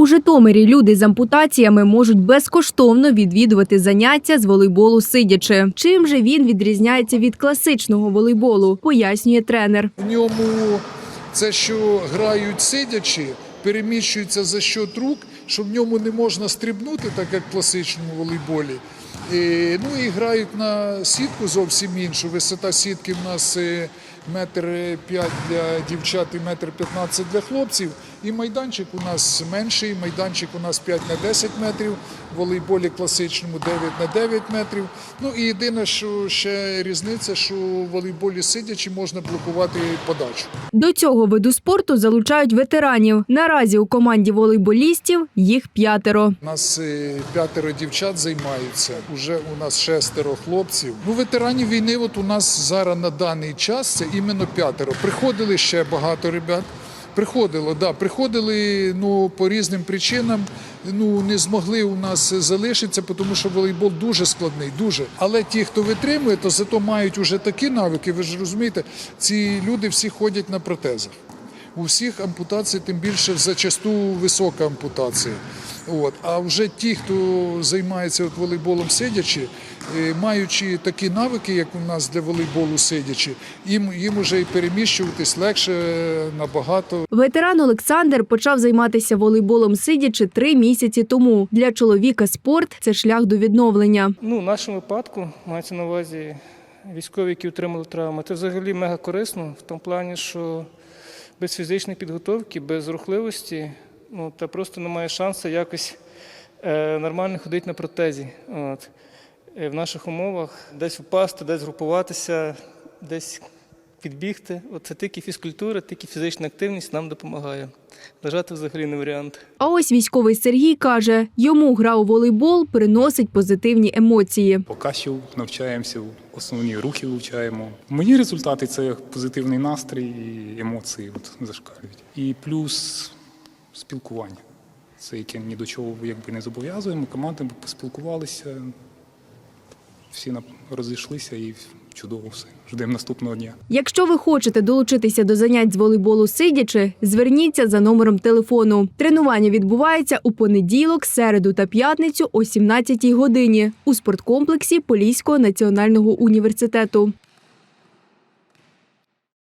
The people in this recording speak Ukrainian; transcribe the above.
У Житомирі люди з ампутаціями можуть безкоштовно відвідувати заняття з волейболу сидячи. Чим же він відрізняється від класичного волейболу, пояснює тренер. В ньому це, що грають сидячи, переміщуються за счет рук, що в ньому не можна стрибнути, так як в класичному волейболі. І, ну і грають на сітку зовсім іншу. Висота сітки в нас е, метр п'ять для дівчат і метр п'ятнадцять для хлопців. І майданчик у нас менший, майданчик у нас 5 на 10 метрів, в волейболі класичному 9 на 9 метрів. Ну і єдине, що ще різниця, що в волейболі сидячи можна блокувати подачу. До цього виду спорту залучають ветеранів. Наразі у команді волейболістів їх п'ятеро. У нас е, п'ятеро дівчат займаються. Уже у нас шестеро хлопців. Ну, ветеранів війни, от у нас зараз на даний час це іменно п'ятеро. Приходили ще багато ребят. Приходило, да, приходили ну, по різним причинам. Ну не змогли у нас залишитися, тому що волейбол дуже складний, дуже. Але ті, хто витримує, то зато мають уже такі навики. Ви ж розумієте, ці люди всі ходять на протезах. У всіх ампутації, тим більше зачасту висока ампутація. От. А вже ті, хто займається от волейболом сидячи, е, маючи такі навики, як у нас для волейболу сидячи, їм, їм уже і переміщуватись легше е, набагато. Ветеран Олександр почав займатися волейболом сидячи три місяці тому. Для чоловіка спорт це шлях до відновлення. Ну, в нашому випадку мається на увазі військові, які отримали травми. Це взагалі мега корисно в тому плані, що без фізичної підготовки, без рухливості, ну, та просто немає шансу якось е, нормально ходити на протезі. От. Е, В наших умовах десь впасти, десь групуватися, десь підбігти. От це тільки фізкультура, тільки фізична активність нам допомагає. Лежати взагалі не варіант. А ось військовий Сергій каже, йому гра у волейбол приносить позитивні емоції. Поки що навчаємося, основні рухи вивчаємо. Мені результати це позитивний настрій і емоції от, зашкалюють. І плюс спілкування. Це яке ні до чого якби не зобов'язуємо. Команди поспілкувалися, всі розійшлися і чудово все. Ждемо наступного дня. Якщо ви хочете долучитися до занять з волейболу сидячи, зверніться за номером телефону. Тренування відбувається у понеділок, середу та п'ятницю о 17 годині у спорткомплексі Поліського національного університету.